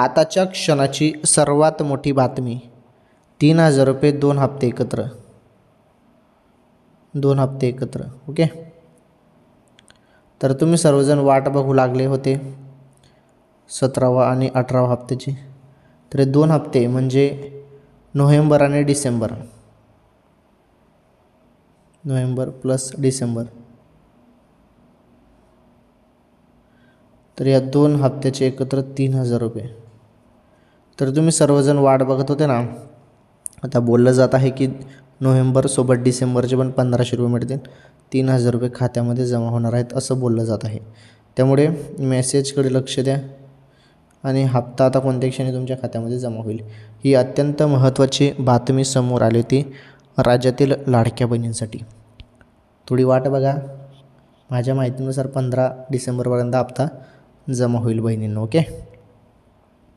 आताच्या क्षणाची सर्वात मोठी बातमी. तीन हजार रुपये दोन हप्ते एकत्र. दोन हप्ते एकत्र ओके? तर तुम्ही सर्वजण वाट बघू लागले होते. सतरावा आणि अठरावा हप्त्याची. तर दोन हप्ते म्हणजे नोव्हेंबर आणि डिसेंबर. November plus December. तर या दोन हप्त्याचे एकत्र तीन हजार रुपये. तर तुम्ही सर्वजण वाट बघत होते ना आता बोललं जात आहे की नोव्हेंबरसोबत डिसेंबरचे पण पंधराशे रुपये मिळतील. तीन हजार रुपये खात्यामध्ये जमा होणार आहेत असं बोललं जात आहे. त्यामुळे मेसेजकडे लक्ष द्या आणि हप्ता आता कोणत्या क्षणी तुमच्या खात्यामध्ये जमा होईल ही अत्यंत महत्त्वाची बातमी समोर आली होती राज्यातील लाडक्या बहिणींसाठी. थोडी वाट बघा. माझ्या माहितीनुसार पंधरा डिसेंबरपर्यंत हप्ता जमा होईल बहिणींना ओके?